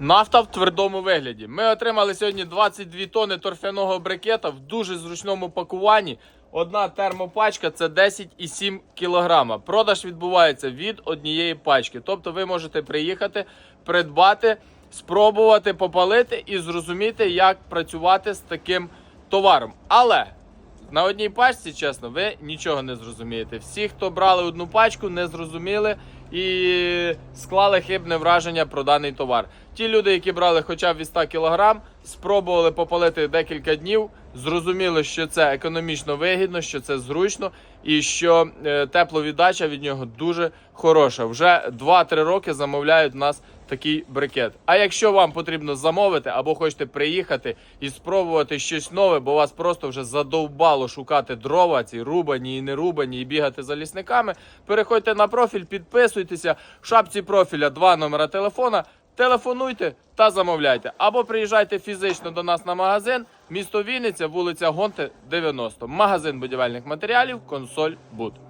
Нафта в твердому вигляді. Ми отримали сьогодні 22 тони торфяного брикета в дуже зручному пакуванні. Одна термопачка це 10,7 кг. Продаж відбувається від однієї пачки. Тобто ви можете приїхати, придбати, спробувати попалити і зрозуміти, як працювати з таким товаром. Але на одній пачці, чесно, ви нічого не зрозумієте. Всі, хто брали одну пачку, не зрозуміли і склали хибне враження про даний товар. Ті люди, які брали хоча б від 100 кг, спробували попалити декілька днів, зрозуміли, що це економічно вигідно, що це зручно і що е, тепловіддача від нього дуже хороша. Вже 2-3 роки замовляють в нас такий брикет. А якщо вам потрібно замовити або хочете приїхати і спробувати щось нове, бо вас просто вже задовбало шукати дрова, ці рубані і не рубані, і бігати за лісниками, переходьте на профіль, підписуйтеся. В шапці профіля два номера телефона. Телефонуйте та замовляйте. Або приїжджайте фізично до нас на магазин, місто Вінниця, вулиця Гонте, 90. Магазин будівельних матеріалів, консоль Буд.